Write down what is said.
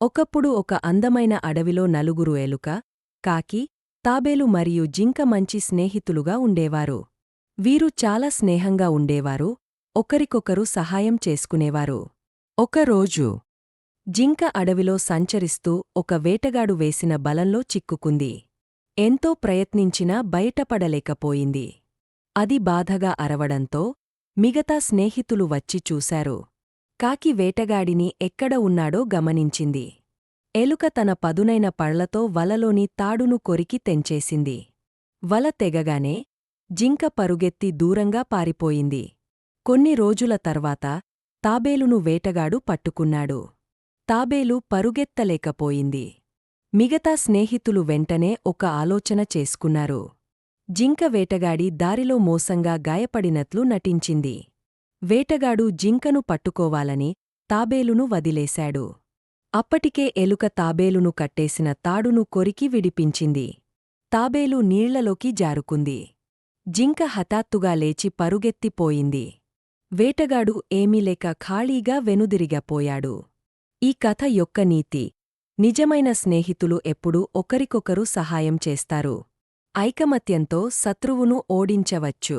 ఒకప్పుడు ఒక అందమైన అడవిలో నలుగురు ఎలుక కాకి తాబేలు మరియు జింక మంచి స్నేహితులుగా ఉండేవారు. వీరు చాలా స్నేహంగా ఉండేవారు ఒకరికొకరు సహాయం చేసుకునేవారు. ఒకరోజు జింక అడవిలో సంచరిస్తూ ఒక వేటగాడు వేసిన బలంలో చిక్కుకుంది. ఎంతో ప్రయత్నించినా బయటపడలేకపోయింది. అది బాధగా అరవడంతో మిగతా స్నేహితులు వచ్చి చూశారు. కాకి వేటగాడిని ఎక్కడ ఉన్నాడో గమనించింది. ఎలుక తన పదునైన పళ్ళతో వలలోని తాడును కొరికి తెంచేసింది. వల తెగగానే జింక పరుగెత్తి దూరంగా పారిపోయింది. కొన్ని రోజుల తర్వాత తాబేలును వేటగాడు పట్టుకున్నాడు. తాబేలు పరుగెత్తలేకపోయింది. మిగతా స్నేహితులు వెంటనే ఒక ఆలోచన చేసుకున్నారు. జింక వేటగాడి దారిలో మోసంగా గాయపడినట్లు నటించింది. వేటగాడు జింకను పట్టుకోవాలని తాబేలును వదిలేశాడు. అప్పటికే ఎలుక తాబేలును కట్టేసిన తాడును కొరికి విడిపించింది. తాబేలు నీళ్ళలోకి జారుకుంది. జింక హఠాత్తుగా లేచి పరుగెత్తిపోయింది. వేటగాడు ఏమీలేక ఖాళీగా వెనుదిరిగపోయాడు. ఈ కథ యొక్క నీతి. నిజమైన స్నేహితులు ఎప్పుడూ ఒకరికొకరు సహాయం చేస్తారు. ఐకమత్యంతో శత్రువును ఓడించవచ్చు.